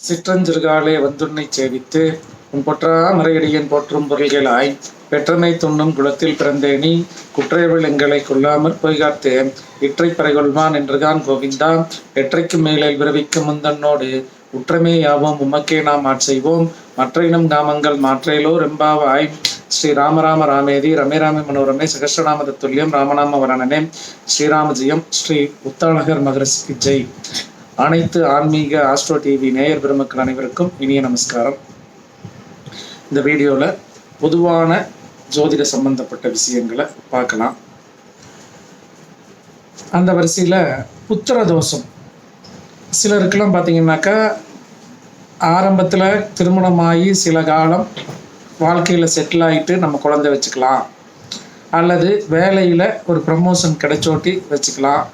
சிற்றஞ்சிறுகாலே வந்துன்னை சேவித்து உன் பொற்றா மறையடியன் போற்றும் பொருள்களாய் பெற்றனை துண்ணும் குலத்தில் பிறந்தேனி குற்றையவள் எங்களை கொள்ளாமற் பொய்காத்தேன். இற்றை பறைகொள்வான் என்றுதான் கோவிந்தா எற்றைக்கு மேலே விரவிக்கும் முந்தன்னோடு உற்றமே யாவோம் உமக்கே நாம் ஆட்செய்வோம் மற்றையினம் நாமங்கள் மாற்றேலோ ரெம்பாவாய் ஸ்ரீ ராமராம ராமேதி ரமே ராமே மனோரமே சகஸ்ரநாம தத்துல்யம் ராமநாம வரணனே. ஸ்ரீராமஜியம் ஸ்ரீ உத்தாநகர் மகரஸ்க்கு ஜெய். அனைத்து ஆன்மீக ஆஸ்ட்ரோ டிவி நேயர் பெருமக்கள் அனைவருக்கும் இனிய நமஸ்காரம். இந்த வீடியோவில் பொதுவான ஜோதிட சம்பந்தப்பட்ட விஷயங்களை பார்க்கலாம். அந்த வரிசையில் புத்திர தோஷம். சிலருக்கெல்லாம் பார்த்தீங்கன்னாக்கா ஆரம்பத்தில் திருமணமாகி சில காலம் வாழ்க்கையில் செட்டில் ஆகிட்டு நம்ம குழந்தை வச்சுக்கலாம். அல்லது வேலையில் ஒரு ப்ரமோஷன் கிடைச்சோட்டி வச்சுக்கலாம்.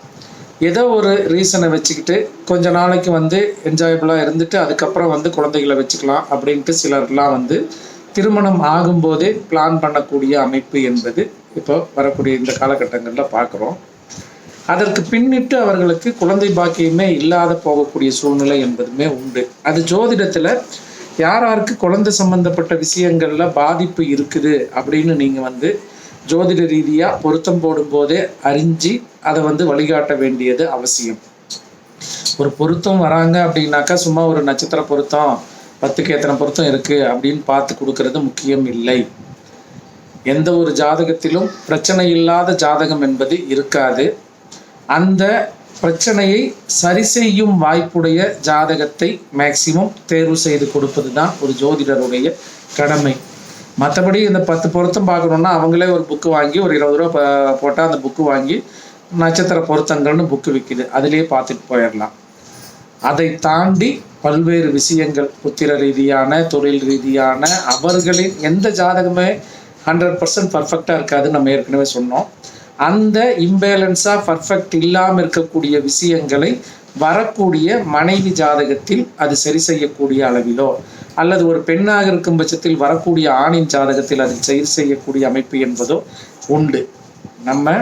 ஏதோ ஒரு ரீசனை வச்சுக்கிட்டு கொஞ்ச நாளைக்கு வந்து என்ஜாயபுளாக இருந்துட்டு அதுக்கப்புறம் வந்து குழந்தைகளை வச்சுக்கலாம் அப்படின்ட்டு சிலர்லாம் வந்து திருமணம் ஆகும்போதே பிளான் பண்ணக்கூடிய அமைப்பு என்பது இப்போ வரக்கூடிய இந்த காலகட்டங்களில் பார்க்குறோம். அதற்கு பின்னிட்டு அவர்களுக்கு குழந்தை பாக்கியமே இல்லாத போகக்கூடிய சூழ்நிலை என்பதுமே உண்டு. அது ஜோதிடத்தில் யார் யாருக்கு குழந்தை சம்பந்தப்பட்ட விஷயங்களில் பாதிப்பு இருக்குது அப்படின்னு நீங்கள் வந்து ஜோதிட ரீதியாக பொருத்தம் போடும்போதே அறிஞ்சு அதை வந்து வழிகாட்ட வேண்டியது அவசியம். ஒரு பொருத்தம் வராங்க அப்படின்னாக்கா சும்மா ஒரு நட்சத்திர பொருத்தம் பத்துக்கு எத்தனை பொருத்தம் இருக்குது அப்படின்னு பார்த்து கொடுக்கறது முக்கியம் இல்லை. எந்த ஒரு ஜாதகத்திலும் பிரச்சனை இல்லாத ஜாதகம் என்பது இருக்காது. அந்த பிரச்சனையை சரி செய்யும் வாய்ப்புடைய ஜாதகத்தை மேக்சிமம் தேர்வு செய்து கொடுப்பது தான் ஒரு ஜோதிடருடைய கடமை. மற்றபடி இந்த பத்து பொருத்தம் பார்க்கணுன்னா அவங்களே ஒரு புக்கு வாங்கி ஒரு இருபது ரூபா போட்டால் அந்த புக்கு வாங்கி நட்சத்திர பொருத்தங்கள்னு புக்கு விற்கிது அதிலே பார்த்துட்டு போயிடலாம். அதை தாண்டி பல்வேறு விஷயங்கள் புத்திர ரீதியான தொழில் ரீதியான அவர்களின் எந்த ஜாதகமே ஹண்ட்ரட் பர்சன்ட் பர்ஃபெக்டாக இருக்காதுன்னு நம்ம ஏற்கனவே சொன்னோம். அந்த இம்பேலன்ஸாக பர்ஃபெக்ட் இல்லாமல் இருக்கக்கூடிய விஷயங்களை வரக்கூடிய மனைவி ஜாதகத்தில் அது சரி செய்யக்கூடிய அளவிலோ அல்லது ஒரு பெண்ணாக இருக்கும் பட்சத்தில் வரக்கூடிய ஆணின் ஜாதகத்தில் அதில் சரி செய்யக்கூடிய அமைப்பு என்பதோ உண்டு. நம்ம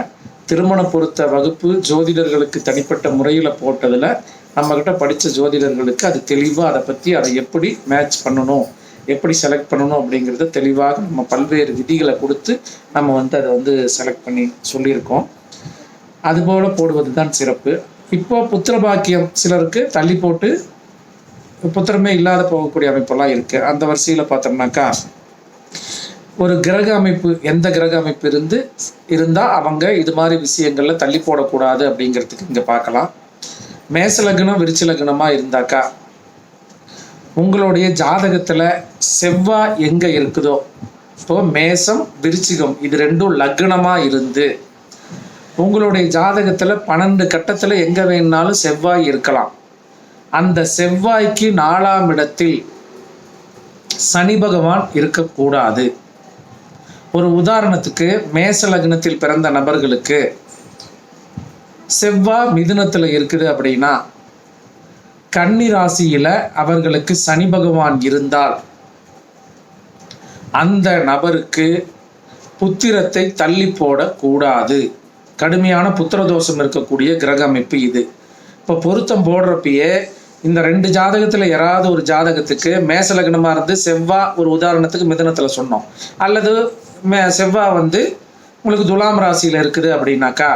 திருமண பொருத்த வகுப்பு ஜோதிடர்களுக்கு தனிப்பட்ட முறையில் போட்டதில் நம்மக்கிட்ட படித்த ஜோதிடர்களுக்கு அது தெளிவாக அதை பற்றி அதை எப்படி மேட்ச் பண்ணணும் எப்படி செலக்ட் பண்ணணும் அப்படிங்கிறத தெளிவாக நம்ம பல்வேறு விதிகளை கொடுத்து நம்ம வந்து அதை வந்து செலக்ட் பண்ணி சொல்லியிருக்கோம். அதுபோல் போடுவது தான் சிறப்பு. இப்போ புத்திர பாக்கியம் சிலருக்கு தள்ளி போட்டு புத்திரமே இல்லாத போகக்கூடிய அமைப்பெல்லாம் இருக்குது அந்த வரிசையில் பார்த்தோம்னாக்கா ஒரு கிரக அமைப்பு எந்த கிரக அமைப்பு இருந்து இருந்தால் அவங்க இது மாதிரி விஷயங்களில் தள்ளி போடக்கூடாது அப்படிங்கிறதுக்கு இங்கே பார்க்கலாம். மேச லக்னம் விருச்ச லக்னமாக இருந்தாக்கா உங்களுடைய ஜாதகத்தில் செவ்வாய் எங்கே இருக்குதோ இப்போ மேசம் விருச்சிகம் இது ரெண்டும் லக்னமாக இருந்து உங்களுடைய ஜாதகத்தில் பன்னெண்டு கட்டத்தில் எங்கே வேணுனாலும் செவ்வாய் இருக்கலாம். அந்த செவ்வாய்க்கு நாலாம் இடத்தில் சனி பகவான் இருக்கக்கூடாது. ஒரு உதாரணத்துக்கு மேச லக்னத்தில் பிறந்த நபர்களுக்கு செவ்வாய் மிதுனத்தில் இருக்குது அப்படின்னா கன்னி ராசியில் அவர்களுக்கு சனி பகவான் இருந்தால் அந்த நபருக்கு புத்திரத்தை தள்ளி போடக்கூடாது. கடுமையான புத்திர தோஷம் இருக்கக்கூடிய கிரக அமைப்பு இது. இப்போ பொருத்தம் போடுறப்பயே இந்த ரெண்டு ஜாதகத்தில் யாராவது ஒரு ஜாதகத்துக்கு மேசலக்னமாக இருந்து செவ்வா ஒரு உதாரணத்துக்கு மிதனத்தில் சொன்னோம். அல்லது மே செவ்வாய் வந்து உங்களுக்கு துலாம் ராசியில் இருக்குது அப்படின்னாக்கா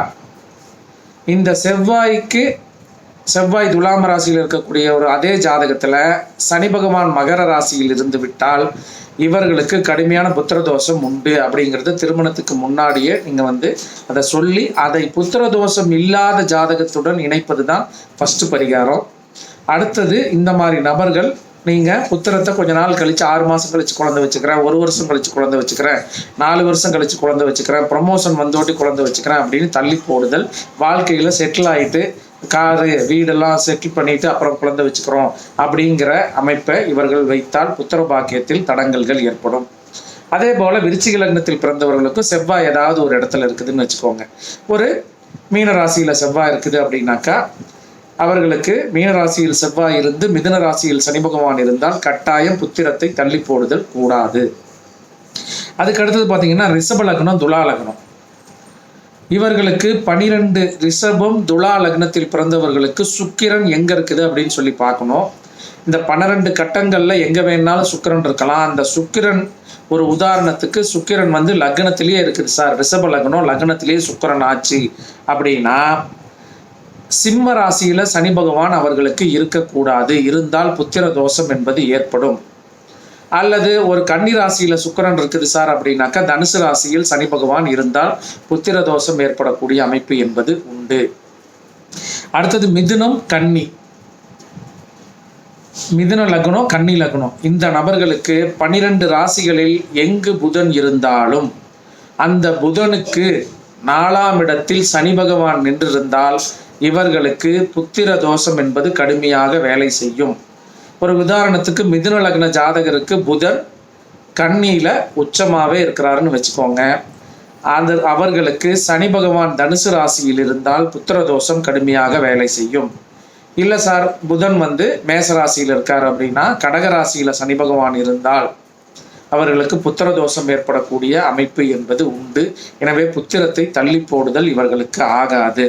இந்த செவ்வாய்க்கு செவ்வாய் துலாம் ராசியில் இருக்கக்கூடிய ஒரு அதே ஜாதகத்தில் சனி பகவான் மகர ராசியில் இருந்து விட்டால் இவர்களுக்கு கடுமையான புத்திர தோஷம் உண்டு அப்படிங்கிறது திருமணத்துக்கு முன்னாடியே நீங்கள் வந்து அதை சொல்லி அதை புத்திர தோஷம் இல்லாத ஜாதகத்துடன் இணைப்பது தான் ஃபஸ்ட்டு பரிகாரம். அடுத்தது இந்த மாதிரி நபர்கள் நீங்கள் புத்திரத்தை கொஞ்ச நாள் கழித்து ஆறு மாதம் கழித்து குழந்தை வச்சுக்கிறேன் ஒரு வருஷம் கழித்து குழந்தை வச்சுக்கிறேன் நாலு வருஷம் கழித்து குழந்தை வச்சுக்கிறேன் ப்ரமோஷன் வந்தோட்டி குழந்தை வச்சுக்கிறேன் அப்படின்னு தள்ளி போடுதல். வாழ்க்கையில் செட்டில் ஆகிட்டு காரு வீடெல்லாம் செட்டில் பண்ணிட்டு அப்புறம் குழந்தை வச்சுக்கிறோம் அப்படிங்கிற அமைப்பை இவர்கள் வைத்தால் புத்திர பாக்கியத்தில் தடங்கல்கள் ஏற்படும். அதே போல் விருச்சிக லக்னத்தில் பிறந்தவர்களுக்கும் செவ்வாய் ஏதாவது ஒரு இடத்துல இருக்குதுன்னு வச்சுக்கோங்க. ஒரு மீன ராசியில் செவ்வாய் இருக்குது அப்படின்னாக்கா அவர்களுக்கு மீனராசியில் செவ்வாய் இருந்து மிதுன ராசியில் சனி பகவான் இருந்தால் கட்டாயம் புத்திரத்தை தள்ளி போடுதல் கூடாது. அதுக்கு அடுத்தது பார்த்தீங்கன்னா ரிஷப லக்னம் துலா லக்னம். இவர்களுக்கு பனிரெண்டு ரிஷபம் துலா லக்னத்தில் பிறந்தவர்களுக்கு சுக்கிரன் எங்க இருக்குது அப்படின்னு சொல்லி பார்க்கணும். இந்த பன்னிரெண்டு கட்டங்கள்ல எங்க வேணாலும் சுக்கிரன் இருக்கலாம். அந்த சுக்கிரன் ஒரு உதாரணத்துக்கு சுக்கிரன் வந்து லக்னத்திலேயே இருக்குது சார். ரிஷப லக்னம் லக்னத்திலேயே சுக்கிரன் ஆச்சு அப்படின்னா சிம்ம ராசியில சனி பகவான் அவர்களுக்கு இருக்கக்கூடாது. இருந்தால் புத்திர தோஷம் என்பது ஏற்படும். அல்லது ஒரு கன்னி ராசியில சுக்கரன் இருக்குது சார் அப்படின்னாக்கா தனுசு ராசியில் சனி பகவான் இருந்தால் புத்திர தோஷம் ஏற்படக்கூடிய அமைப்பு என்பது உண்டு. அடுத்தது மிதுனம் கன்னி. மிதுன லக்னம் கன்னி லக்னம். இந்த நபர்களுக்கு பனிரெண்டு ராசிகளில் எங்கு புதன் இருந்தாலும் அந்த புதனுக்கு நாலாம் இடத்தில் சனி பகவான் நின்றிருந்தால் இவர்களுக்கு புத்திர தோஷம் என்பது கடுமையாக வேலை செய்யும். ஒரு உதாரணத்துக்கு மிதுன லக்ன ஜாதகருக்கு புதன் கண்ணியில் உச்சமாவே இருக்கிறாருன்னு வச்சுக்கோங்க. அந்த அவர்களுக்கு சனி பகவான் தனுசு ராசியில் இருந்தால் புத்திர தோஷம் கடுமையாக வேலை செய்யும். இல்லை சார் புதன் வந்து மேச ராசியில் இருக்கார் அப்படின்னா கடக ராசியில் சனி பகவான் இருந்தால் அவர்களுக்கு புத்திர தோஷம் ஏற்படக்கூடிய அமைப்பு என்பது உண்டு. எனவே புத்திரத்தை தள்ளி போடுதல் இவர்களுக்கு ஆகாது.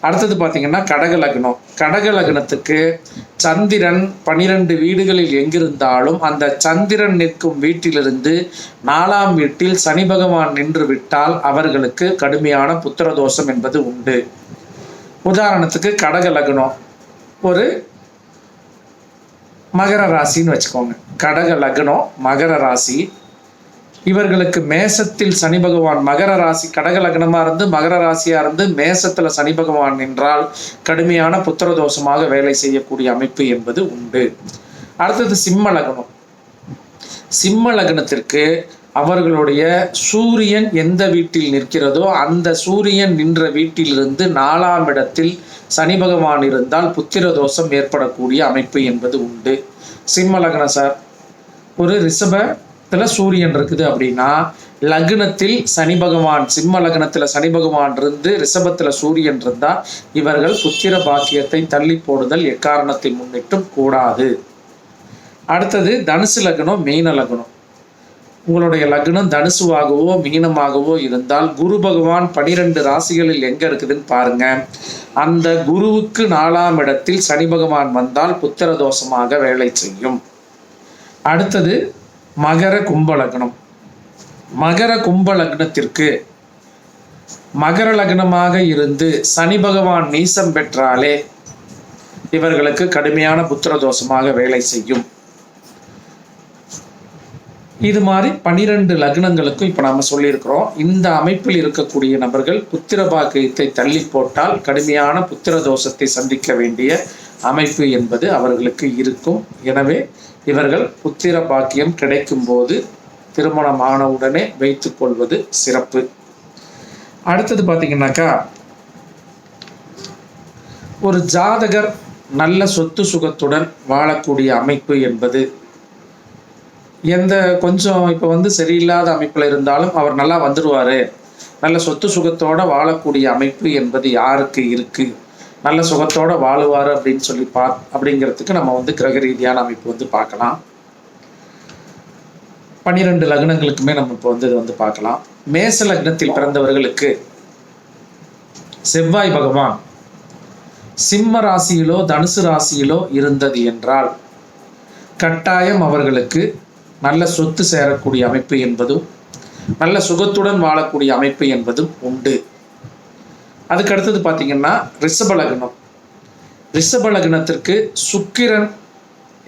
அடுத்தது பார்த்தீங்கன்னா கடக லக்னம். கடக லக்னத்துக்கு சந்திரன் பனிரெண்டு வீடுகளில் எங்கிருந்தாலும் அந்த சந்திரன் நிற்கும் வீட்டிலிருந்து நாலாம் வீட்டில் சனி பகவான் நின்று விட்டால் அவர்களுக்கு கடுமையான புத்திர தோஷம் என்பது உண்டு. உதாரணத்துக்கு கடக லக்னம். ஒரு மகர ராசின்னு வச்சுக்கோங்க. கடக லக்னம் மகர ராசி. இவர்களுக்கு மேசத்தில் சனி பகவான் மகர ராசி கடக லக்னமா இருந்து மகர ராசியா இருந்து மேசத்துல சனி பகவான் என்றால் கடுமையான புத்திர தோஷமாக வேலை செய்யக்கூடிய அமைப்பு என்பது உண்டு. அடுத்தது சிம்ம லக்னம். சிம்ம லக்னத்திற்கு அவர்களுடைய சூரியன் எந்த வீட்டில் நிற்கிறதோ அந்த சூரியன் நின்ற வீட்டிலிருந்து நாலாம் இடத்தில் சனி பகவான் இருந்தால் புத்திர தோஷம் ஏற்படக்கூடிய அமைப்பு என்பது உண்டு. சிம்ம லக்னம் சார். ஒரு ரிஷப லக்னத்தில் சூரியன் இருக்குது அப்படின்னா லக்னத்தில் சனி பகவான் சிம்ம லக்னத்தில் சனி பகவான் இருந்து ரிஷபத்தில் சூரியன் இருந்தால் இவர்கள் புத்திர பாக்கியத்தை தள்ளி போடுதல் எக்காரணத்தை முன்னிட்டும் கூடாது. அடுத்தது தனுசு லக்னம் மீன லக்னம். உங்களுடைய லக்னம் தனுசுவாகவோ மீனமாகவோ இருந்தால் குரு பகவான் பனிரெண்டு ராசிகளில் எங்க இருக்குதுன்னு பாருங்க. அந்த குருவுக்கு நாலாம் இடத்தில் சனி பகவான் வந்தால் புத்திர தோஷமாக வேலை செய்யும். அடுத்தது மகர கும்பலக்னம் மகர கும்பலக்னத்திற்கு மகர லக்னமாக இருந்து சனி பகவான் நீசம் பெற்றாலே இவர்களுக்கு கடுமையான புத்திர தோஷமாக வேலை செய்யும். இது மாதிரி பனிரெண்டு லக்னங்களுக்கும் இப்போ நாம சொல்லியிருக்கிறோம். இந்த அமைப்பில் இருக்கக்கூடிய நபர்கள் புத்திர பாக்கியத்தை தள்ளி போட்டால் கடுமையான புத்திர தோஷத்தை சந்திக்க வேண்டிய அமைப்பு என்பது அவர்களுக்கு இருக்கும். எனவே இவர்கள் புத்திர பாக்கியம் கிடைக்கும் போது திருமணமானவுடனே வைத்துக் கொள்வது சிறப்பு. அடுத்தது பார்த்தீங்கன்னாக்கா ஒரு ஜாதகர் நல்ல சொத்து சுகத்துடன் வாழக்கூடிய அமைப்பு என்பது எந்த கொஞ்சம் இப்போ வந்து சரியில்லாத அமைப்பில் இருந்தாலும் அவர் நல்லா வந்துடுவார் நல்ல சொத்து சுகத்தோட வாழக்கூடிய அமைப்பு என்பது யாருக்கு இருக்கு? நல்ல சுகத்தோட வாழுவார் அப்படின்னு சொல்லி பா அப்படிங்கிறதுக்கு நம்ம வந்து கிரக ரீதியான அமைப்பு வந்து பார்க்கலாம். பன்னிரெண்டு லக்னங்களுக்குமே நம்ம இப்போ வந்து இது வந்து பார்க்கலாம். மேச லக்னத்தில் பிறந்தவர்களுக்கு செவ்வாய் பகவான் சிம்ம ராசியிலோ தனுசு ராசியிலோ இருந்தது என்றால் கட்டாயம் அவர்களுக்கு நல்ல சொத்து சேரக்கூடிய அமைப்பு என்பதும் நல்ல சுகத்துடன் வாழக்கூடிய அமைப்பு என்பதும் உண்டு. அதுக்கு அடுத்தது பார்த்தீங்கன்னா ரிஷப லக்னம் சுக்கிரன்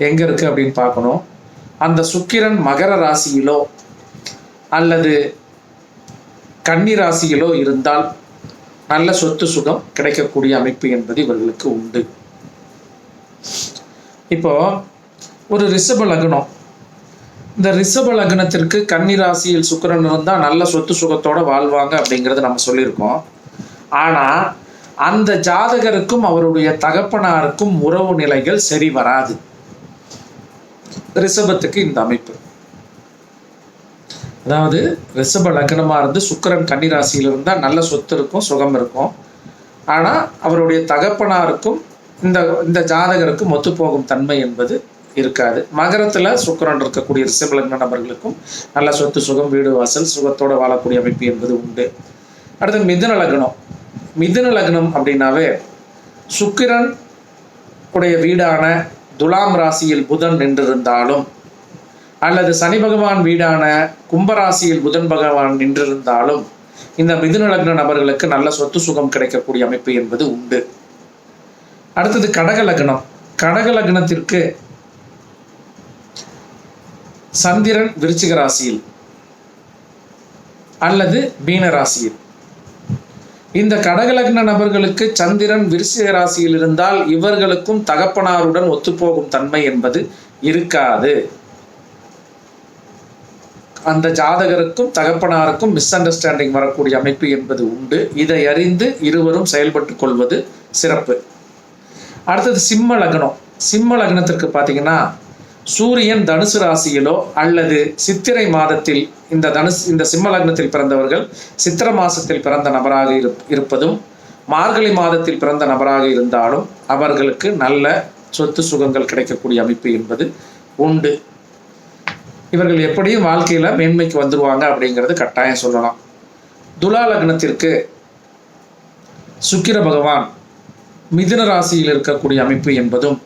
எங்க இருக்கு அப்படின்னு பார்க்கணும். அந்த சுக்கிரன் மகர ராசியிலோ அல்லது கன்னி ராசியிலோ இருந்தால் நல்ல சொத்து சுகம் கிடைக்கக்கூடிய அமைப்பு என்பது இவர்களுக்கு உண்டு. இப்போ ஒரு ரிஷப லக்னம் இந்த ரிஷப லக்னத்திற்கு கன்னி ராசியில் சுக்கிரன் இருந்தால் நல்ல சொத்து சுகத்தோட வாழ்வாங்க அப்படிங்கிறத நம்ம சொல்லியிருக்கோம். ஆனால் அந்த ஜாதகருக்கும் அவருடைய தகப்பனாருக்கும் உறவு நிலைகள் சரி வராது. ரிஷபத்துக்கு இந்த அமைப்பு. அதாவது ரிஷப லக்னமாக இருந்து சுக்கரன் கன்னி ராசியில் இருந்தால் நல்ல சொத்து இருக்கும் சுகம் இருக்கும். ஆனால் அவருடைய தகப்பனாருக்கும் இந்த இந்த ஜாதகருக்கும் ஒத்துப்போகும் தன்மை என்பது இருக்காது. மகரத்தில் சுக்கிரன் இருக்கக்கூடிய ரிசபலக்ன நபர்களுக்கும் நல்ல சொத்து சுகம் வீடு வாசல் சுகத்தோடு வாழக்கூடிய அமைப்பு என்பது உண்டு. அடுத்து மிதுன லக்னம். மிதுன லக்னம் அப்படின்னாவே சுக்கிரன் உடைய வீடான துலாம் ராசியில் புதன் நின்றிருந்தாலும் அல்லது சனி பகவான் வீடான கும்பராசியில் புதன் பகவான் நின்றிருந்தாலும் இந்த மிதுன லக்ன நபர்களுக்கு நல்ல சொத்து சுகம் கிடைக்கக்கூடிய அமைப்பு என்பது உண்டு. அடுத்தது கடக லக்னம். கடக லக்னத்திற்கு சந்திரன் விருச்சிக ராசியில் அல்லது மீன ராசியில். இந்த கடகலக்ன நபர்களுக்கு சந்திரன் விருச்சிக ராசியில் இருந்தால் இவர்களுக்கும் தகப்பனாருடன் ஒத்துப்போகும் தன்மை என்பது இருக்காது. அந்த ஜாதகருக்கும் தகப்பனாருக்கும் மிஸ் அண்டர்ஸ்டாண்டிங் வரக்கூடிய அமைப்பு என்பது உண்டு. இதை அறிந்து இருவரும் செயல்பட்டு கொள்வது சிறப்பு. அடுத்தது சிம்ம லக்னம். சிம்ம லக்னத்திற்கு பார்த்தீங்கன்னா சூரியன் தனுசு ராசியிலோ அல்லது சித்திரை மாதத்தில் இந்த தனுசு இந்த சிம்ம லக்னத்தில் பிறந்தவர்கள் சித்திர மாசத்தில் பிறந்த நபராக இருப்- இருப்பதும் மார்கழி மாதத்தில் பிறந்த நபராக இருந்தாலும் அவர்களுக்கு நல்ல சொத்து சுகங்கள் கிடைக்கக்கூடிய அமைப்பு என்பது உண்டு. இவர்கள் எப்படியும் வாழ்க்கையில மேன்மைக்கு வந்துருவாங்க அப்படிங்கிறது கட்டாயம் சொல்லலாம். துலா லக்னத்திற்கு சுக்கிர பகவான் மிதுன ராசியில் இருக்கக்கூடிய அமைப்பு என்பதும்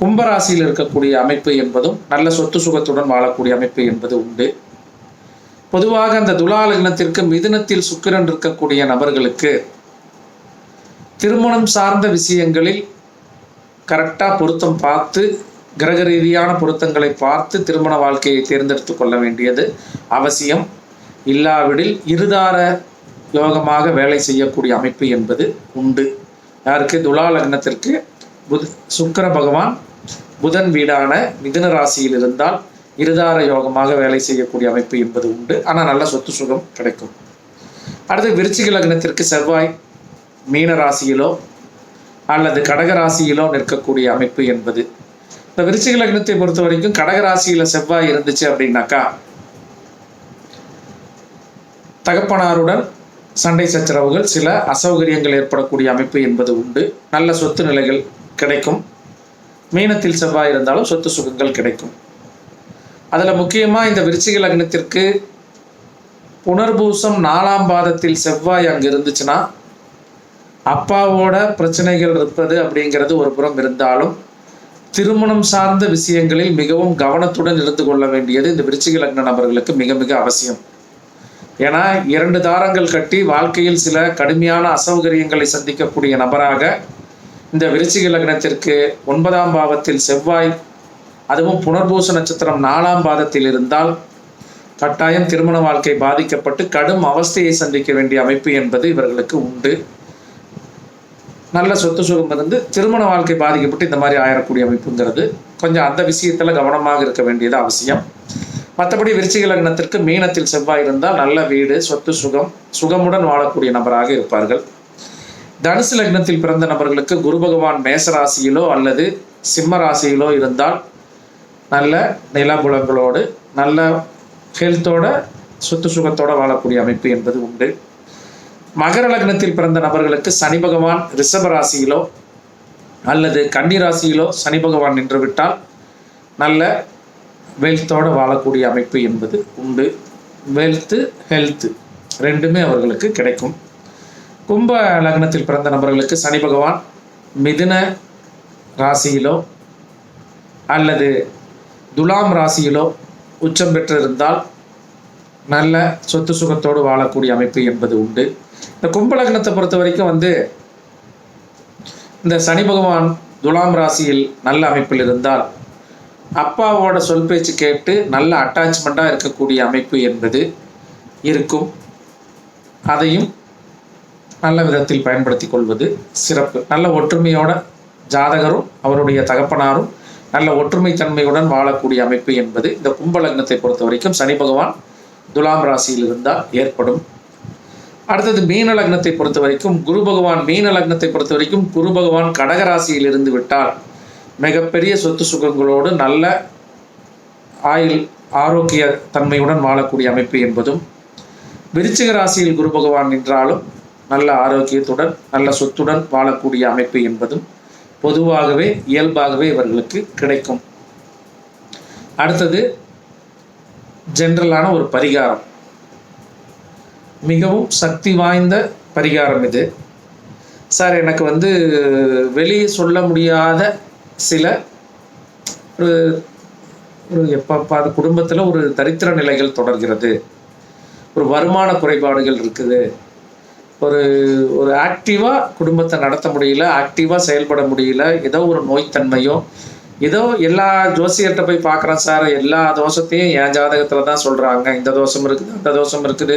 கும்பராசியில் இருக்கக்கூடிய அமைப்பு என்பதும் நல்ல சொத்து சுகத்துடன் வாழக்கூடிய அமைப்பு என்பது உண்டு. பொதுவாக அந்த துலா லக்னத்திற்கு மிதுனத்தில் சுக்கிரன் இருக்கக்கூடிய நபர்களுக்கு திருமணம் சார்ந்த விஷயங்களில் கரெக்டாக பொருத்தம் பார்த்து கிரக ரீதியான பொருத்தங்களை பார்த்து திருமண வாழ்க்கையை தேர்ந்தெடுத்து கொள்ள வேண்டியது அவசியம். இல்லாவிடில் இருதார யோகமாக வேலை செய்யக்கூடிய அமைப்பு என்பது உண்டு. யாருக்கு? துலா லக்னத்திற்கு புத சுக்கிர பகவான் புதன் வீடான மிதுன ராசியில் இருந்தால் இருதார யோகமாக வேலை செய்யக்கூடிய அமைப்பு என்பது உண்டு. ஆனால் நல்ல சொத்து சுகம் கிடைக்கும். அடுத்து விருச்சிக லக்னத்திற்கு செவ்வாய் மீன ராசியிலோ அல்லது கடக ராசியிலோ நிற்கக்கூடிய அமைப்பு என்பது. இந்த விருச்சிக லக்னத்தை பொறுத்த வரைக்கும் கடக ராசியில செவ்வாய் இருந்துச்சு அப்படின்னாக்கா தகப்பனாருடன் சண்டை சச்சரவுகள் சில அசௌகரியங்கள் ஏற்படக்கூடிய அமைப்பு என்பது உண்டு. நல்ல சொத்து நிலைகள் கிடைக்கும். மீனத்தில் செவ்வாய் இருந்தாலும் சொத்து சுகங்கள் கிடைக்கும். அதில் முக்கியமாக இந்த விருச்சிக லக்னத்திற்கு புனர்பூசம் நாலாம் பாதத்தில் செவ்வாய் அங்கே இருந்துச்சுன்னா அப்பாவோட பிரச்சனைகள் இருப்பது அப்படிங்கிறது ஒரு புறம் இருந்தாலும் திருமணம் சார்ந்த விஷயங்களில் மிகவும் கவனத்துடன் இருந்து கொள்ள வேண்டியது இந்த விருச்சிக லக்ன நபர்களுக்கு மிக மிக அவசியம். ஏன்னா இரண்டு தாரங்கள் கட்டி வாழ்க்கையில் சில கடுமையான அசௌகரியங்களை சந்திக்கக்கூடிய நபராக இந்த விருச்சிக லக்னத்திற்கு ஒன்பதாம் பாவத்தில் செவ்வாய் அதுவும் புனர்பூச நட்சத்திரம் நாலாம் பாதத்தில் இருந்தால் கட்டாயம் திருமண வாழ்க்கை பாதிக்கப்பட்டு கடும் அவஸ்தையை சந்திக்க வேண்டிய அமைப்பு என்பது இவர்களுக்கு உண்டு. நல்ல சொத்து சுகம் இருந்து திருமண வாழ்க்கை பாதிக்கப்பட்டு இந்த மாதிரி ஆயிடக்கூடிய அமைப்புங்கிறது. கொஞ்சம் அந்த விஷயத்துல கவனமாக இருக்க வேண்டியது அவசியம். மற்றபடி விருச்சிக லக்னத்திற்கு மீனத்தில் செவ்வாய் இருந்தால் நல்ல வீடு சொத்து சுகம் சுகமுடன் வாழக்கூடிய நபராக இருப்பார்கள். தனுசு லக்னத்தில் பிறந்த நபர்களுக்கு குரு பகவான் மேச ராசியிலோ அல்லது சிம்ம ராசியிலோ இருந்தால் நல்ல நிலபுலங்களோடு நல்ல ஹெல்த்தோட சொத்து சுகத்தோட வாழக்கூடிய அமைப்பு என்பது உண்டு. மகர லக்னத்தில் பிறந்த நபர்களுக்கு சனி பகவான் ரிஷப ராசியிலோ அல்லது கன்னி ராசியிலோ சனி பகவான் நின்றுவிட்டால் நல்ல வெல்த்தோடு வாழக்கூடிய அமைப்பு என்பது உண்டு. வெல்த்து ஹெல்த்து ரெண்டுமே அவர்களுக்கு கிடைக்கும். கும்ப லக்னத்தில் பிறந்த நபர்களுக்கு சனி பகவான் மிதுன ராசியிலோ அல்லது துலாம் ராசியிலோ உச்சம் பெற்றிருந்தால் நல்ல சொத்து சுகத்தோடு வாழக்கூடிய அமைப்பு என்பது உண்டு. இந்த கும்ப லக்னத்தை பொறுத்த வரைக்கும் வந்து இந்த சனி பகவான் துலாம் ராசியில் நல்ல அமைப்பில் இருந்தால் அப்பாவோட சொல் பேச்சு கேட்டு நல்ல அட்டாச்மெண்ட்டாக இருக்கக்கூடிய அமைப்பு என்பது இருக்கும். அதையும் நல்ல விதத்தில் பயன்படுத்தி கொள்வது சிறப்பு. நல்ல ஒற்றுமையோட ஜாதகரும் அவருடைய தகப்பனாரும் நல்ல ஒற்றுமை தன்மையுடன் வாழக்கூடிய அமைப்பு என்பது இந்த கும்பலக்னத்தை பொறுத்த வரைக்கும் சனி பகவான் துலாம் ராசியில் இருந்தால் ஏற்படும். அடுத்தது மீன லக்னத்தை பொறுத்த வரைக்கும் குரு பகவான் மீன லக்னத்தை பொறுத்த வரைக்கும் குரு பகவான் கடகராசியில் இருந்து விட்டால் மிகப்பெரிய சொத்து சுகங்களோடு நல்ல ஆயுள் ஆரோக்கிய தன்மையுடன் வாழக்கூடிய அமைப்பு என்பதும் விருச்சிக ராசியில் குரு பகவான் நின்றாலும் நல்ல ஆரோக்கியத்துடன் நல்ல சொத்துடன் வாழக்கூடிய அமைப்பு என்பதும் பொதுவாகவே இயல்பாகவே இவர்களுக்கு கிடைக்கும். அடுத்தது ஜென்ரலான ஒரு பரிகாரம். மிகவும் சக்தி வாய்ந்த பரிகாரம் இது. சார் எனக்கு வந்து வெளியே சொல்ல முடியாத சில ஒரு ஒரு எப்பப்பா குடும்பத்தில் ஒரு தரித்திர நிலைகள் தொடர்கிறது. ஒரு வருமான குறைபாடுகள் இருக்குது. ஒரு ஒரு ஆக்டிவாக குடும்பத்தை நடத்த முடியல ஆக்டிவாக செயல்பட முடியல ஏதோ ஒரு நோய்த்தன்மையோ ஏதோ எல்லா ஜோசியர்கிட்ட போய் பார்க்குறேன் சார் எல்லா தோஷத்தையும் என் ஜாதகத்தில் தான் சொல்கிறாங்க இந்த தோஷம் இருக்குது அந்த தோஷம் இருக்குது.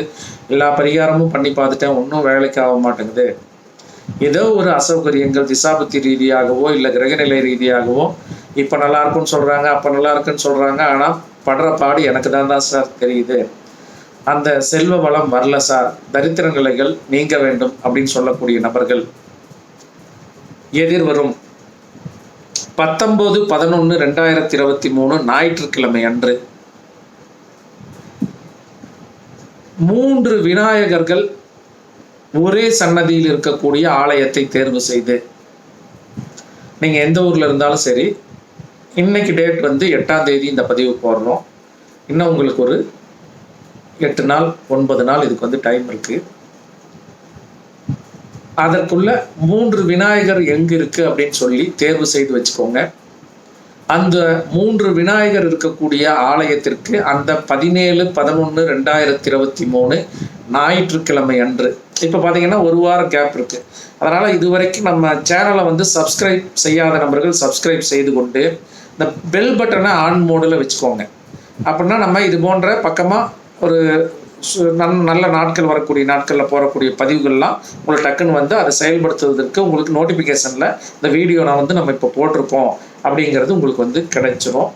எல்லா பரிகாரமும் பண்ணி பார்த்துட்டேன் ஒன்றும் வேலைக்கு ஆக மாட்டேங்குது. ஏதோ ஒரு அசௌகரியங்கள் திசாபுத்தி ரீதியாகவோ இல்லை கிரகநிலை ரீதியாகவோ இப்போ நல்லா இருக்குன்னு சொல்கிறாங்க அப்போ நல்லா இருக்குன்னு சொல்கிறாங்க ஆனால் படுற பாடு எனக்கு தான் தான் சார் தெரியுது. அந்த செல்வ வளம் வரல சார். தரித்திர நிலைகள் நீங்க வேண்டும் அப்படின்னு சொல்லக்கூடிய நபர்கள். எதிர்வரும் பத்தொன்பது பதினொன்று ரெண்டாயிரத்தி இருபத்தி மூணு ஞாயிற்றுக்கிழமை அன்று மூன்று விநாயகர்கள் ஒரே சன்னதியில் இருக்கக்கூடிய ஆலயத்தை தேர்வு செய்து நீங்க எந்த ஊர்ல இருந்தாலும் சரி இன்னைக்கு டேட் வந்து எட்டாம் தேதி இந்த பதிவு போடுறோம் இன்னும் உங்களுக்கு ஒரு எட்டு நாள் ஒன்பது நாள் இதுக்கு வந்து டைம் இருக்கு. அதற்குள்ள மூன்று விநாயகர் எங்க இருக்கு அப்படின்னு சொல்லி தேர்வு செய்து வச்சுக்கோங்க. அந்த மூன்று விநாயகர் இருக்கக்கூடிய ஆலயத்திற்கு அந்த பதினேழு பதினொன்று ரெண்டாயிரத்தி இருபத்தி மூணு ஞாயிற்றுக்கிழமை அன்று. இப்போ பார்த்தீங்கன்னா ஒரு வாரம் கேப் இருக்கு. அதனால இதுவரைக்கும் நம்ம சேனலை வந்து சப்ஸ்கிரைப் செய்யாத நபர்கள் சப்ஸ்கிரைப் செய்து கொண்டு இந்த பெல் பட்டனை ஆன் மோடில் வச்சுக்கோங்க. அப்படின்னா நம்ம இது போன்ற பக்கமாக ஒரு சு- நன்- நல்ல நாட்கள் வரக்கூடிய நாட்களில் போகக்கூடிய பதிவுகள்லாம் உங்களை டக்குன்னு வந்து அதை செயல்படுத்துவதற்கு உங்களுக்கு நோட்டிஃபிகேஷனில் இந்த வீடியோ நான் வந்து நம்ம இப்போ போட்டிருக்கோம் அப்படிங்கிறது உங்களுக்கு வந்து கிடைச்சிரும்.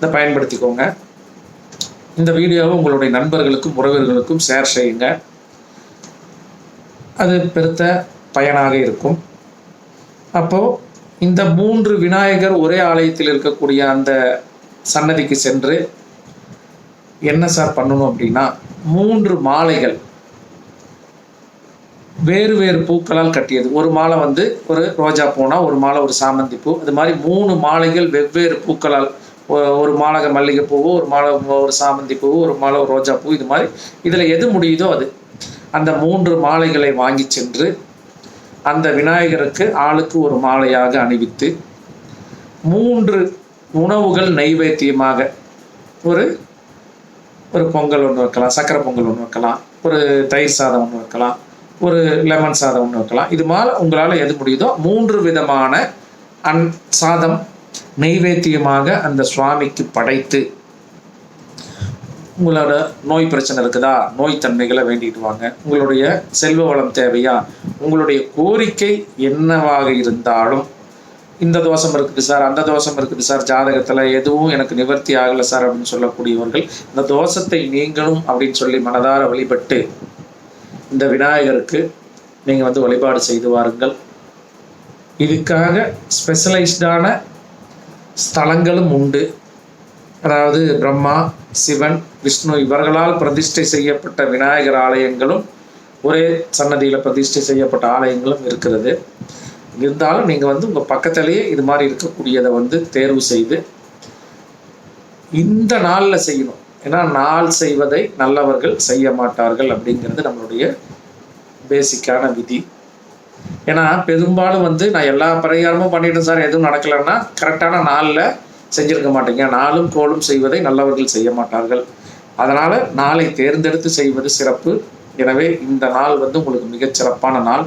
இதை பயன்படுத்திக்கோங்க. இந்த வீடியோவை உங்களுடைய நண்பர்களுக்கும் உறவினர்களுக்கும் ஷேர் செய்யுங்க. அது பெருத்த பயனாக இருக்கும். அப்போது இந்த மூன்று விநாயகர் ஒரே ஆலயத்தில் இருக்கக்கூடிய அந்த சன்னதிக்கு சென்று என்ன சார் பண்ணணும் அப்படின்னா மூன்று மாலைகள் வேறு வேறு பூக்களால் கட்டியது. ஒரு மாலை வந்து ஒரு ரோஜா பூனா ஒரு மாலை ஒரு சாமந்தி பூ. அது மாதிரி மூணு மாலைகள் வெவ்வேறு பூக்களால் ஒரு மாலை மல்லிகை ஒரு மாலை ஒரு சாமந்தி பூவோ ஒரு மாலை ஒரு ரோஜா பூ இது மாதிரி இதில் எது முடியுதோ அது. அந்த மூன்று மாலைகளை வாங்கி சென்று அந்த விநாயகருக்கு ஆளுக்கு ஒரு மாலையாக அணிவித்து மூன்று உணவுகள் நைவேத்தியமாக ஒரு ஒரு பொங்கல் ஒன்று வைக்கலாம் சக்கரை பொங்கல் ஒன்று வைக்கலாம் ஒரு தயிர் சாதம் ஒன்று வைக்கலாம் ஒரு லெமன் சாதம் ஒன்று வைக்கலாம். இது மாதிரி உங்களால் எது முடியுதோ மூன்று விதமான அன் சாதம் நெய்வேத்தியமாக அந்த சுவாமிக்கு படைத்து உங்களோட நோய் பிரச்சனை இருக்குதா நோய் தன்மைகளை வேண்டிட்டு வாங்க. உங்களுடைய செல்வ வளம் தேவையா உங்களுடைய கோரிக்கை என்னவாக இருந்தாலும் இந்த தோஷம் இருக்குது சார் அந்த தோஷம் இருக்குது சார் ஜாதகத்தில் எதுவும் எனக்கு நிவர்த்தி ஆகலை சார் அப்படின்னு சொல்லக்கூடியவர்கள் இந்த தோஷத்தை நீங்களும் அப்படின்னு சொல்லி மனதார வழிபட்டு இந்த விநாயகருக்கு நீங்கள் வந்து வழிபாடு செய்து வாருங்கள். இதுக்காக ஸ்பெஷலைஸ்டான ஸ்தலங்களும் உண்டு. அதாவது பிரம்மா சிவன் விஷ்ணு இவர்களால் பிரதிஷ்டை செய்யப்பட்ட விநாயகர் ஆலயங்களும் ஒரே சன்னதியில் பிரதிஷ்டை செய்யப்பட்ட ஆலயங்களும் இருக்கிறது. இருந்தாலும் நீங்கள் வந்து உங்கள் பக்கத்திலேயே இது மாதிரி இருக்கக்கூடியதை வந்து தேர்வு செய்து இந்த நாளில் செய்யணும். ஏன்னா நாள் செய்வதை நல்லவர்கள் செய்ய மாட்டார்கள் அப்படிங்கிறது நம்மளுடைய பேசிக்கான விதி. ஏன்னா பெரும்பாலும் வந்து நான் எல்லா பரிகாரமும் பண்ணிட்டேன் சார் எதுவும் நடக்கலைன்னா கரெக்டான நாளில் செஞ்சிருக்க மாட்டீங்க. நாளும் கோலும் செய்வதை நல்லவர்கள் செய்ய மாட்டார்கள். அதனால் நாளை தேர்ந்தெடுத்து செய்வது சிறப்பு. எனவே இந்த நாள் வந்து உங்களுக்கு மிகச்சிறப்பான நாள்.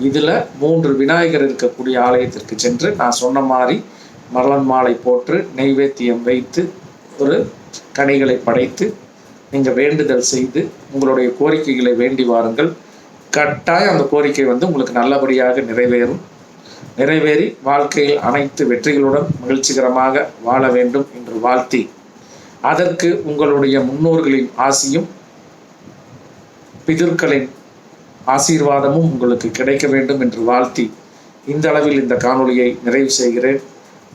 இதில் மூன்று விநாயகர் இருக்கக்கூடிய ஆலயத்திற்கு சென்று நான் சொன்ன மாதிரி மலர் மாலை போட்டு நெய்வேத்தியம் வைத்து ஒரு கனிகளை படைத்து நீங்கள் வேண்டுதல் செய்து உங்களுடைய கோரிக்கைகளை வேண்டி வாருங்கள். கட்டாயம் அந்த கோரிக்கை வந்து உங்களுக்கு நல்லபடியாக நிறைவேறும். நிறைவேறி வாழ்க்கையில் அனைத்து வெற்றிகளுடன் மகிழ்ச்சிகரமாக வாழ வேண்டும் என்று வாழ்த்தி அதற்கு உங்களுடைய முன்னோர்களின் ஆசியும் பிதர்களின் ஆசீர்வாதமும் உங்களுக்கு கிடைக்க வேண்டும் என்று வாழ்த்தி இந்த அளவில் இந்த காணொளியை நிறைவு செய்கிறேன்.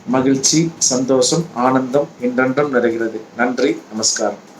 மகிழ்ச்சி சந்தோஷம் ஆனந்தம் என்றென்றும் நிறைகிறது. நன்றி நமஸ்காரம்.